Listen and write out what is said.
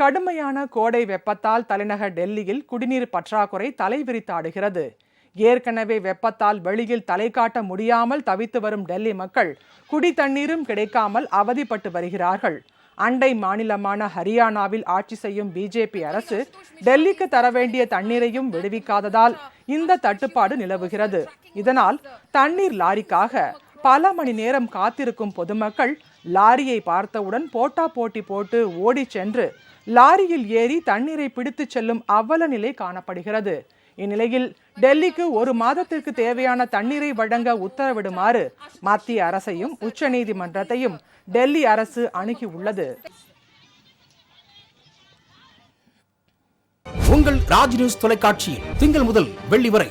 கடுமையான கோடை வெப்பத்தால் தலைநகர் டெல்லியில் குடிநீர் பற்றாக்குறை தலைவிரித்தாடுகிறது. ஏற்கனவே வெப்பத்தால் வெளியில் தலை காட்ட முடியாமல் தவித்து வரும் டெல்லி மக்கள் குடி தண்ணீரும் கிடைக்காமல் அவதிப்பட்டு வருகிறார்கள். அண்டை மாநிலமான ஹரியானாவில் ஆட்சி செய்யும் பிஜேபி அரசு டெல்லிக்கு தர வேண்டிய தண்ணீரையும் விடுவிக்காததால் இந்த தட்டுப்பாடு நிலவுகிறது. இதனால் தண்ணீர் லாரிக்காக பல மணி நேரம் காத்திருக்கும் பொதுமக்கள் லாரியை பார்த்தவுடன் போட்டா போட்டி போட்டு ஓடிச் சென்று லாரியில் ஏறி தண்ணீரை பிடித்துச் செல்லும் அவல நிலை காணப்படுகிறது. இந்நிலையில் டெல்லிக்கு ஒரு மாதத்திற்கு தேவையான தண்ணீரை வழங்க உத்தரவிடுமாறு மத்திய அரசையும் உச்சநீதிமன்றத்தையும் டெல்லி அரசு அணுகியுள்ளது. உங்கள் ராஜ் நியூஸ் தொலைக்காட்சியில் திங்கள் முதல் வெள்ளி வரை